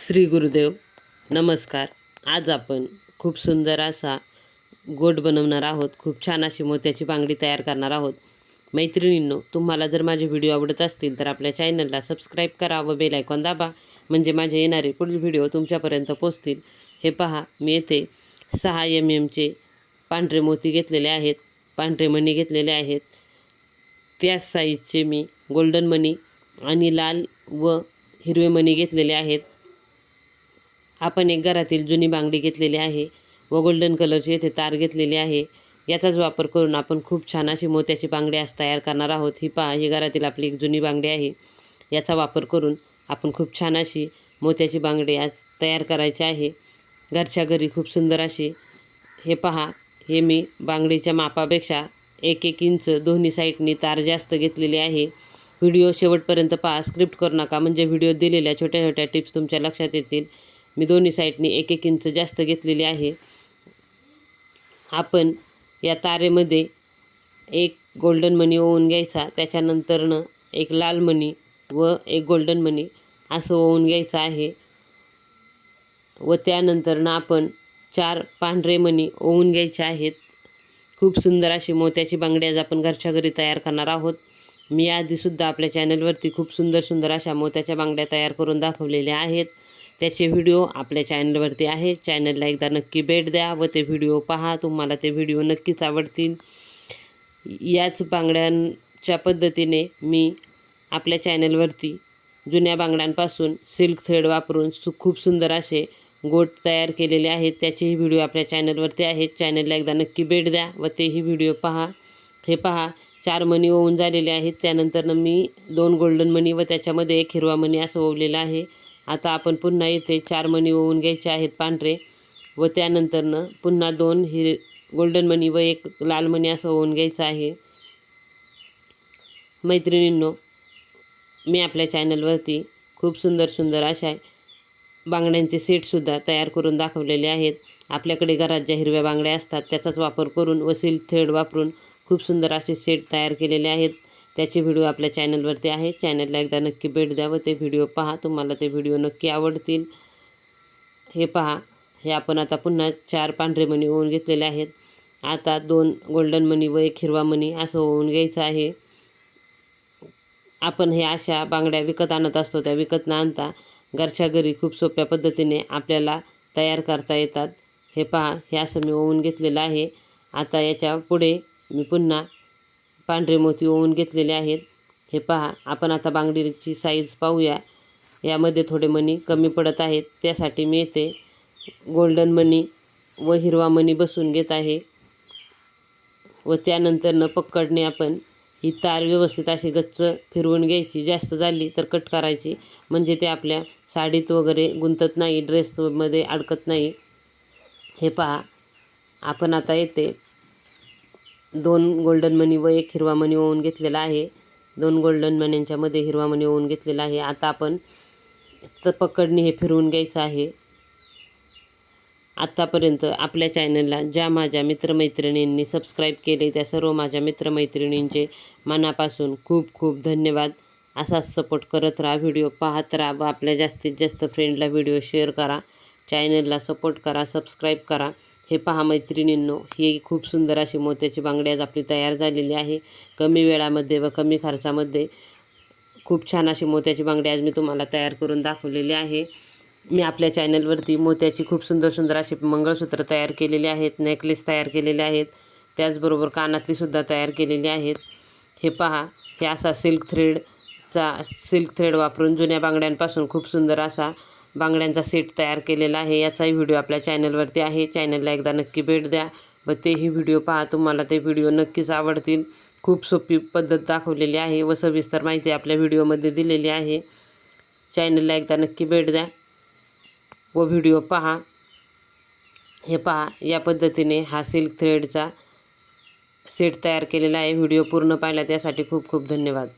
श्री गुरुदेव नमस्कार. आज आपण खूप सुंदर असा गोड बनवणार आहोत. खूप छान अशी मोत्याची बांगडी तयार करणार आहोत. मैत्रिणींनो तुम्हाला जर माझे व्हिडिओ आवडत असतील तर आपल्या चॅनलला सबस्क्राईब करा व बेल आयकॉन दाबा. म्हणजे माझे येणारे पुढील व्हिडिओ तुमच्यापर्यंत पोचतील हे पहा मी येथे सहा एम एमचे पांढरे मोती घेतलेले आहेत. पांढरे मणी घेतलेले आहेत. त्याच साईजचे मी गोल्डन मणी आणि लाल व हिरवे मणी घेतलेले आहेत. आपण एक घरातील जुनी बांगडी घेतलेली आहे व गोल्डन कलरची येथे तार घेतलेली आहे. याचाच वापर करून आपण खूप छान अशी मोत्याची बांगडी आज तयार करणार आहोत. ही पा ही घरातील आपली एक जुनी बांगडी आहे. याचा वापर करून आपण खूप छान अशी मोत्याची बांगडी आज तयार करायची आहे. घरच्या घरी खूप सुंदर अशी हे पहा हे मी बांगडीच्या मापापेक्षा एक एक इंच दोन्ही साईडनी तार जास्त घेतलेली आहे. व्हिडिओ शेवटपर्यंत पहा स्क्रिप्ट करू नका म्हणजे व्हिडिओ दिलेल्या छोट्या छोट्या टिप्स तुमच्या लक्षात येतील. मी दोन्ही साईडनी एक एक इंच जास्त घेतलेली आहे. आपण या तारेमध्ये एक गोल्डन मनी ओवून घ्यायचा त्याच्यानंतरनं एक लाल मणी व एक गोल्डन मनी असं ओवून घ्यायचं आहे. व त्यानंतरनं आपण चार पांढरे मणी ओवून घ्यायचे आहेत. खूप सुंदर अशी मोत्याची बांगडी आज आपण घरच्या घरी तयार करणार आहोत. मी आधीसुद्धा आपल्या चॅनलवरती खूप सुंदर सुंदर अशा मोत्याच्या बांगड्या तयार करून दाखवलेल्या आहेत. त्याचे व्हिडिओ आपल्या चॅनलवरती आहे. चॅनलला एकदा नक्की भेट द्या व ते व्हिडिओ पहा. तुम्हाला ते व्हिडिओ नक्कीच आवडतील. याच बांगड्यांच्या पद्धतीने मी आपल्या चॅनलवरती जुन्या बांगड्यांपासून सिल्क थ्रेड वापरून सु खूप सुंदर असे गोट तयार केलेले आहेत. त्याचेही व्हिडिओ आपल्या चॅनलवरती आहेत. चॅनलला एकदा नक्की भेट द्या व तेही व्हिडिओ पहा. हे पहा चार मणी ओवून झालेले आहेत. त्यानंतरनं मी दोन गोल्डन मणी व त्याच्यामध्ये एक हिरवा मणी असं ओवलेलं आहे. आता आपण पुन्हा इथे चार मणी ओवून घ्यायचे आहेत पांढरे व त्यानंतरनं पुन्हा दोन हिर गोल्डन मणी व एक लाल मणी असं ओवून घ्यायचं आहे. मैत्रिणींनो मी आपल्या चॅनलवरती खूप सुंदर सुंदर अशा बांगड्यांचे सेटसुद्धा तयार करून दाखवलेले आहेत. आपल्याकडे घरात ज्या हिरव्या बांगड्या असतात त्याचाच वापर करून व सिल्क थ्रेड वापरून खूप सुंदर असे सेट तयार केलेले आहेत. त्याचे व्हिडिओ आपल्या चॅनलवरती आहे. चॅनलला एकदा नक्की भेट द्या व ते व्हिडिओ पहा. तुम्हाला ते व्हिडिओ नक्की आवडतील. हे पहा. हे आपण आता पुन्हा चार पांढरे मणी ओवून घेतलेले आहेत. आता दोन गोल्डन मणी व एक हिरवा मणी असं ओवून घ्यायचं आहे. आपण हे अशा बांगड्या विकत आणत असतो. त्या विकत न आणता घरच्या घरी खूप सोप्या पद्धतीने आपल्याला तयार करता येतात. हे पहा. हे असं मी ओवून घेतलेलं आहे. आता याच्यापुढे मी पुन्हा पांढरे मोती ओळून घेतलेले आहेत. हे पहा आपण आता बांगडीची साईज पाहूया. यामध्ये थोडे मणी कमी पडत आहेत. त्यासाठी मी येथे गोल्डन मणी व हिरवा मणी बसून घेत आहे. व त्यानंतरनं पक्कडने आपण ही तार व्यवस्थित अशी गच्च फिरवून घ्यायची. जास्त झाली तर कट करायची. म्हणजे ते आपल्या साडीत वगैरे गुंतत नाही ड्रेसमध्ये अडकत नाही. हे पहा आपण आता येते दोन गोल्डन मनी व एक हिरवा मनी ओवून घेतलेला आहे. दोन गोल्डन मन्यांच्यामध्ये हिरवा मणी ओवून घेतलेला आहे. आता आपण तर पकडणी हे फिरवून घ्यायचं आहे. आत्तापर्यंत आपल्या चॅनलला ज्या माझ्या मित्रमैत्रिणींनी सबस्क्राईब केले त्या सर्व माझ्या मित्रमैत्रिणींचे मनापासून खूप खूप धन्यवाद. असाच सपोर्ट करत राहा व्हिडिओ पाहत राहा व आपल्या जास्तीत जास्त फ्रेंडला व्हिडिओ शेअर करा. चॅनलला सपोर्ट करा सबस्क्राईब करा. हे पहा मैत्रिणींनो ही खूप सुंदर अशी मोत्याची बांगडी आज आपली तयार झालेली आहे. कमी वेळामध्ये व कमी खर्चामध्ये खूप छान अशी मोत्याची बांगडी आज मी तुम्हाला तयार करून दाखवलेली आहे. मी आपल्या चॅनलवरती मोत्याची खूप सुंदर सुंदर अशी मंगळसूत्र तयार केलेली आहेत नेकलेस तयार केलेले आहेत. त्याचबरोबर कानातलीसुद्धा तयार केलेली आहेत. हे पहा हे असा सिल्क थ्रेडचा सिल्क थ्रेड वापरून जुन्या बांगड्यांपासून खूप सुंदर असा बांगड्यांचा सेट तयार केलेला आहे. याचाही व्हिडिओ आपल्या चॅनलवरती आहे. चॅनलला एकदा नक्की भेट द्या. व तेही व्हिडिओ पहा. तुम्हाला ते व्हिडिओ नक्कीच आवडतील. खूप सोपी पद्धत दाखवलेली आहे व सविस्तर माहिती आपल्या व्हिडिओमध्ये दिलेली आहे. चॅनलला एकदा नक्की भेट द्या व व्हिडिओ पहा. हे पहा. या पद्धतीने हा सिल्क थ्रेडचा सेट तयार केलेला आहे. व्हिडिओ पूर्ण पाहिला त्यासाठी खूप खूप धन्यवाद.